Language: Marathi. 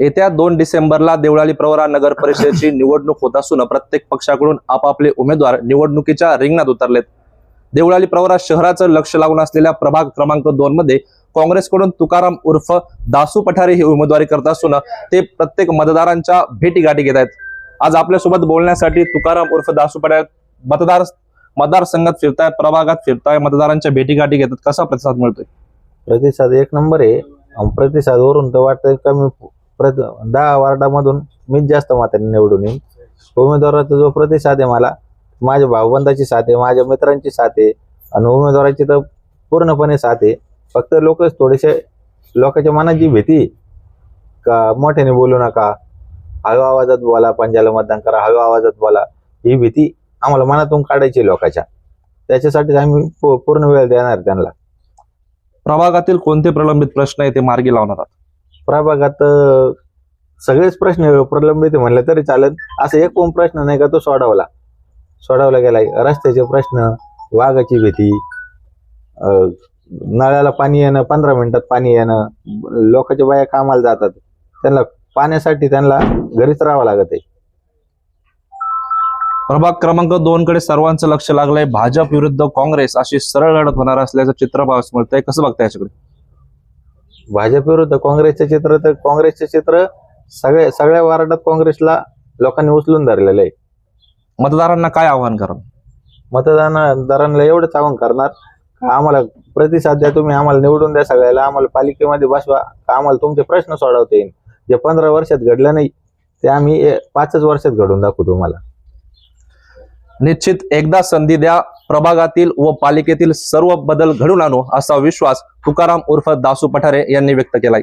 येत्या दोन डिसेंबरला देवळाली प्रवरा नगर परिषदेची निवडणूक होत असून प्रत्येक पक्षाकडून आपापले उमेदवार निवडणुकीच्या रिंगणात उतरलेत. देवळाली प्रवरा शहराचं लक्ष लागून असलेल्या प्रभाग क्रमांक दोन मध्ये काँग्रेसकडून तुकाराम उर्फ दासू पठारे ही उमेदवारी करत असून ते प्रत्येक मतदारांच्या भेटीगाठी घेत आहेत. आज आपल्यासोबत बोलण्यासाठी तुकाराम उर्फ दासू पठारे मतदार मतदारसंघात फिरताय प्रभागात फिरताय मतदारांच्या भेटीगाठी घेतात. कसा प्रतिसाद मिळतोय? प्रतिसाद एक नंबर आहे. प्रतिसाद वरून तर वाटतंय कमी प्रत दहा वार्डामधून मीच जास्त मात्राने निवडून येईन. उमेदवाराचा जो प्रतिसाद आहे मला माझ्या भाऊबंदाची साथ आहे माझ्या मित्रांची साथ आहे आणि उमेदवाराची तर पूर्णपणे साथ आहे. फक्त लोक थोडेसे लोकांच्या मनात जी भीती का मोठ्याने बोलू नका हळू आवाजात बोला पंजाला मतदान करा हळू आवाजात बोला ही भीती आम्हाला मनातून काढायची लोकांच्या. त्याच्यासाठी आम्ही पूर्ण वेळ देणार त्यांना. प्रभागातील कोणते प्रलंबित प्रश्न आहे ते मार्गी लावणार आहात? प्रभागात सगळेच प्रश्न प्रलंबित म्हणले म्हणलं तरी चालेल. असं एक कोण प्रश्न नाही का तो सोडवला. सोडवला गेलाय रस्त्याचे प्रश्न वाघाची भीती अं, नळाला पाणी येणं पंधरा मिनिटात पाणी येणं लोकांच्या बाया कामाला जातात. त्यांना पाण्यासाठी त्यांना घरीच राहावं लागत आहे. प्रभाग क्रमांक दोन कडे सर्वांचं लक्ष लागलंय. भाजप विरुद्ध काँग्रेस अशी सरळ लढत होणार असल्याचं चित्र पाहावयास मिळतंय. कसं बघताय याच्याकडे? भाजप विरुद्ध काँग्रेसचे चित्र तर काँग्रेसचे चित्र सगळ्या सगळ्या वार्डात काँग्रेसला लोकांनी उचलून धरलेलं आहे. मतदारांना काय आव्हान करा मतदानदारांना एवढंच आवाहन करणार आम्हाला प्रतिसाद द्या तुम्ही आम्हाला निवडून द्या सगळ्याला आम्हाला पालिकेमध्ये बसवा का आम्हाला तुमचे प्रश्न सोडवता येईल जे पंधरा वर्षात घडलं नाही ते आम्ही पाचच वर्षात घडून दाखवू तुम्हाला. निश्चित एकदा संधी द्या प्रभागातील व पालिकेतील सर्व बदल घडून आणू असा विश्वास तुकाराम उर्फ दासू पठारे यांनी व्यक्त केलाय.